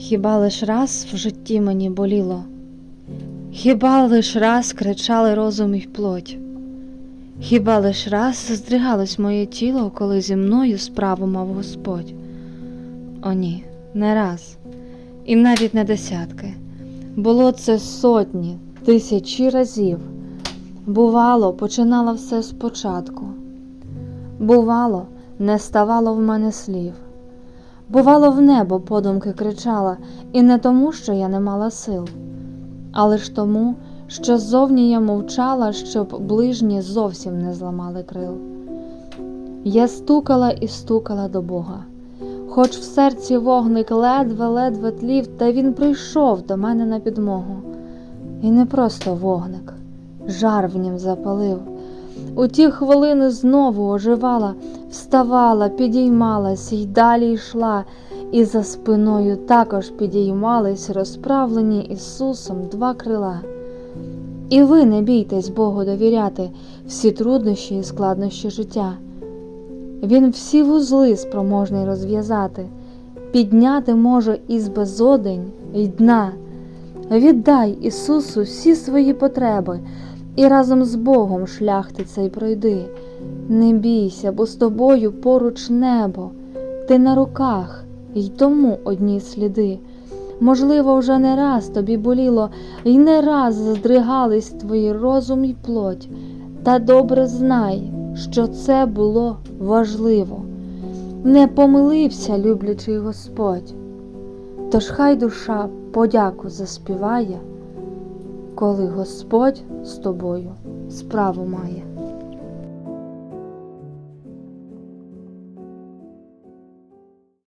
Хіба лиш раз в житті мені боліло, хіба лиш раз кричали розум і плоть, хіба лиш раз здригалось моє тіло, коли зі мною справу мав Господь? О ні, не раз, і навіть не десятки. Було це сотні, тисячі разів. Бувало, починала все спочатку. Бувало, не ставало в мене слів. Бувало, в небо подумки кричала, і не тому, що я не мала сил, а лиш тому, що ззовні я мовчала, щоб ближні зовсім не зламали крил. Я стукала і стукала до Бога, хоч в серці вогник ледве-ледве тлів, та він прийшов до мене на підмогу. І не просто вогник, жар в нім запалив. У ті хвилини знову оживала, вставала, підіймалась й далі йшла, і за спиною також підіймались розправлені Ісусом два крила. І ви не бійтесь Богу довіряти всі труднощі і складнощі життя. Він всі вузли спроможний розв'язати, підняти може із безодень й дна. Віддай Ісусу всі свої потреби і разом з Богом шлях ти цей пройди. Не бійся, бо з тобою поруч небо, ти на руках, й тому одні сліди. Можливо, вже не раз тобі боліло, й не раз здригались твої розум і плоть. Та добре знай, що це було важливо. Не помилився, люблячий Господь. Тож хай душа подяку заспіває, коли Господь з тобою справу має.